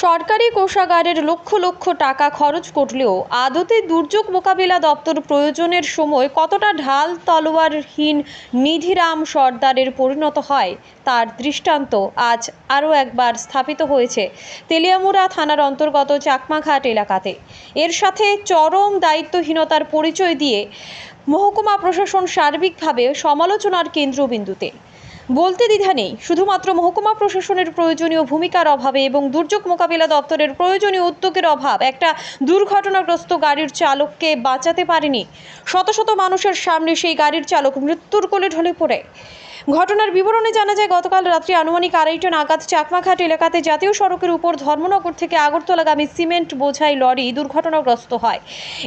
সরকারি কোষাগারের লক্ষ লক্ষ টাকা খরচ করলেও আদতে দুর্যোগ মোকাবিলা দপ্তর প্রয়োজনের সময় কতটা ঢাল তলোয়ারহীন নিধিরাম সর্দারের পরিণত হয় তার দৃষ্টান্ত আজ আরও একবার স্থাপিত হয়েছে তেলিয়ামুড়া থানার অন্তর্গত চাকমাঘাট এলাকাতে। এর সাথে চরম দায়িত্বহীনতার পরিচয় দিয়ে মহকুমা প্রশাসন সার্বিকভাবে সমালোচনার কেন্দ্রবিন্দুতে। বলতে দ্বিধা নেই। শুধুমাত্র মহকুমা প্রশাসনের প্রয়োজনীয় ভূমিকার অভাবে এবং দুর্যোগ মোকাবিলা দপ্তরের প্রয়োজনীয় উদ্যোগের অভাব, একটা দুর্ঘটনাগ্রস্ত গাড়ির চালককে বাঁচাতে পারেনি। শত শত মানুষের সামনে সেই গাড়ির চালক মৃত্যুর কোলে ঢলে পড়ে। ঘটনার বিবরণে জানা যায়, গতকাল রাত্রি আনুমানিক আড়াইটা নাগাদ চাকমাঘাট এলাকাতে জাতীয় সড়কের উপর ধর্মনগর থেকে আগরতলাগামী সিমেন্ট বোঝাই লরি দুর্ঘটনাগ্রস্ত হয়।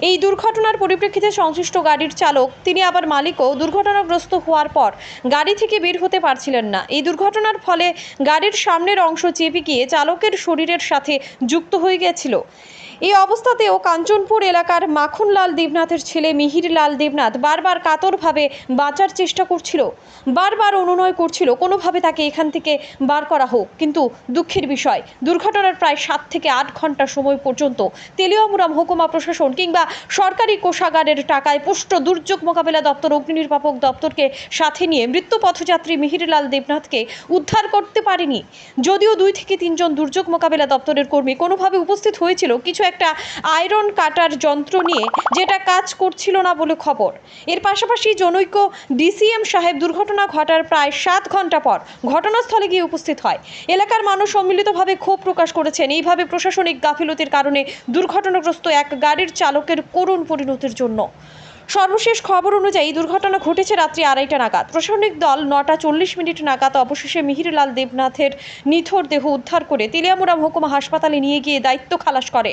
এই দুর্ঘটনার পরিপ্রেক্ষিতে সংশ্লিষ্ট গাড়ির চালক, তিনি আবার মালিকও দুর্ঘটনাগ্রস্ত হওয়ার পর গাড়ি থেকে বের হতে পারছিলেন না। এই দুর্ঘটনার ফলে গাড়ির সামনের অংশ চেপে গিয়ে চালকের শরীরের সাথে যুক্ত হয়ে গিয়েছিল। এই অবস্থাতেও কাঞ্চনপুর এলাকার মাখনলাল দেবনাথের ছেলে মিহির লাল দেবনাথ বারবার কাতরভাবে বাঁচার চেষ্টা করছিল, বারবার অনুনয় করছিল। কোনোভাবে তাকে এখান থেকে বার করা হোক। কিন্তু দুঃখের বিষয়, দুর্ঘটনার প্রায় সাত থেকে আট ঘণ্টা সময় পর্যন্ত তেলিয়ামুড়া মহকুমা প্রশাসন কিংবা সরকারি কোষাগারের টাকায় পুষ্ট দুর্যোগ মোকাবিলা দপ্তর অগ্নি নির্বাপক দপ্তরকে সাথে নিয়ে মৃত্যু পথযাত্রী মিহিরলাল দেবনাথকে উদ্ধার করতে পারেনি। যদিও দুই থেকে তিনজন দুর্যোগ মোকাবিলা দপ্তরের কর্মী কোনোভাবে উপস্থিত হয়েছিল, কিছু একটা আয়রন কাটার যন্ত্র নিয়ে যেটা কাজ করছিল না বলে খবর। এর পাশাপাশি জনৈক ডিসিএম সাহেব দুর্ঘটনা ঘটার প্রায় সাত ঘণ্টা পর ঘটনাস্থলে গিয়ে উপস্থিত হয়। এলাকার মানুষ সম্মিলিতভাবে ক্ষোভ প্রকাশ করেছেন। এইভাবে প্রশাসনিক গাফিলতির কারণে দুর্ঘটনাগ্রস্ত এক গাড়ির চালকের করুণ পরিণতির জন্য। সর্বশেষ খবর অনুযায়ী দুর্ঘটনা ঘটেছে রাত্রি আড়াইটা নাগাদ। প্রশাসনিক দল নটা চল্লিশ মিনিট নাগাদ অবশেষে মিহিরলাল দেবনাথের নিথর দেহ উদ্ধার করে তেলিয়ামুড়া মহকুমা হাসপাতালে নিয়ে গিয়ে দায়িত্ব খালাস করে।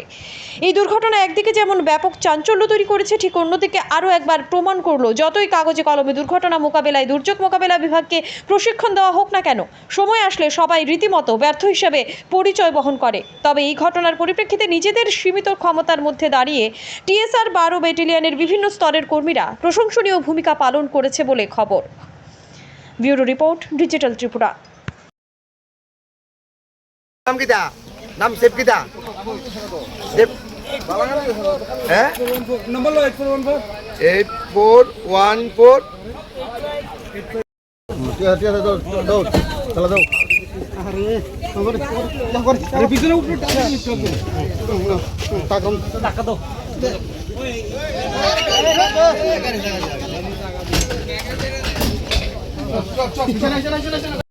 এই দুর্ঘটনা একদিকে যেমন ব্যাপক চাঞ্চল্য তৈরি করেছে, ঠিক অন্যদিকে আরও একবার প্রমাণ করল, যতই কাগজে কলমে দুর্ঘটনা মোকাবেলায়, দুর্যোগ মোকাবেলা বিভাগকে প্রশিক্ষণ দেওয়া হোক না কেন, সময় আসলে সবাই রীতিমতো ব্যর্থ হিসেবে পরিচয় বহন করে। তবে এই ঘটনার পরিপ্রেক্ষিতে নিজেদের সীমিত ক্ষমতার মধ্যে দাঁড়িয়ে টিএসআর বারো ব্যাটালিয়নের বিভিন্ন স্তরের কর্মীরা প্রশংসনীয় ভূমিকা পালন করেছে বলে খবর ব্যুরো রিপোর্ট ডিজিটাল ত্রিপুরা নাম কিতা নাম সেভ কিতা সেভ হ্যাঁ number lo 8414 eight four one four পিছনে টাকা নিতে হবে টাকা দাও